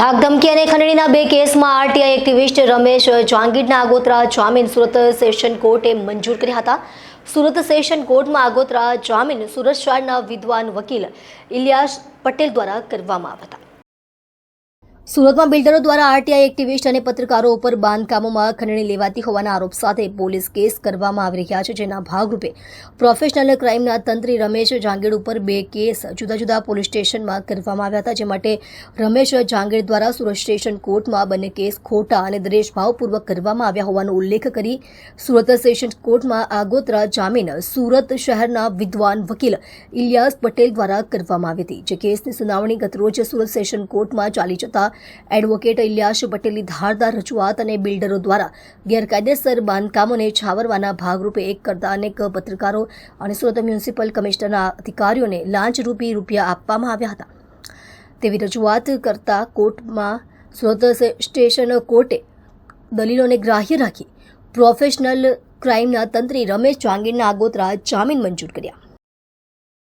ધાક ધમકી અને ખંડણીના બે કેસમાં આરટીઆઈ એક્ટિવિસ્ટ રમેશ જાંગીરના આગોતરા જામીન સુરત સેશન કોર્ટે મંજૂર કર્યા હતા. સુરત સેશન કોર્ટમાં આગોતરા જામીન સુરત શહેરના વિદ્વાન વકીલ ઇલિયાસ પટેલ દ્વારા કરવામાં આવ્યા હતા. સુરતમાં બિલ્ડરો દ્વારા આરટીઆઈ એક્ટિવિસ્ટ અને પત્રકારો ઉપર બાંધકામોમાં ખંડણી લેવાતી હોવાના આરોપ સાથે પોલીસ કેસ કરવામાં આવી રહ્યા છે, જેના ભાગરૂપે પ્રોફેશનલ ક્રાઇમના તંત્રી રમેશ જાંગીડ ઉપર બે કેસ જુદા જુદા પોલીસ સ્ટેશનમાં કરવામાં આવ્યા હતા, જે માટે રમેશ જાંગીડ દ્વારા સુરત સ્ટેશન કોર્ટમાં બંને કેસ ખોટા અને દ્વેષભાવપૂર્વક કરવામાં આવ્યા હોવાનો ઉલ્લેખ કરી સુરત સેશન કોર્ટમાં આગોતરા જામીન સુરત શહેરના વિદ્વાન વકીલ ઇલિયાસ પટેલ દ્વારા કરવામાં આવી હતી, જે કેસની સુનાવણી ગતરોજ સુરત સેશન કોર્ટમાં ચાલી જતા એડવોકેટ ઇલિયાસ પટેલની ધારદાર રજૂઆત અને બિલ્ડરો દ્વારા ગેરકાયદેસર બાંધકામોને છાવરવાના ભાગરૂપે એક કરતા અનેક પત્રકારો અને સુરત મ્યુનિસિપલ કમિશનરના અધિકારીઓને લાંચરૂપી રૂપિયા આપવામાં આવ્યા હતા. તેવી રજૂઆત કરતા કોર્ટમાં સુરત સ્ટેશન કોર્ટે દલીલોને ગ્રાહ્ય રાખી પ્રોફેશનલ ક્રાઇમના તંત્રી રમેશ જાંગીરના આગોતરા જામીન મંજૂર કર્યા.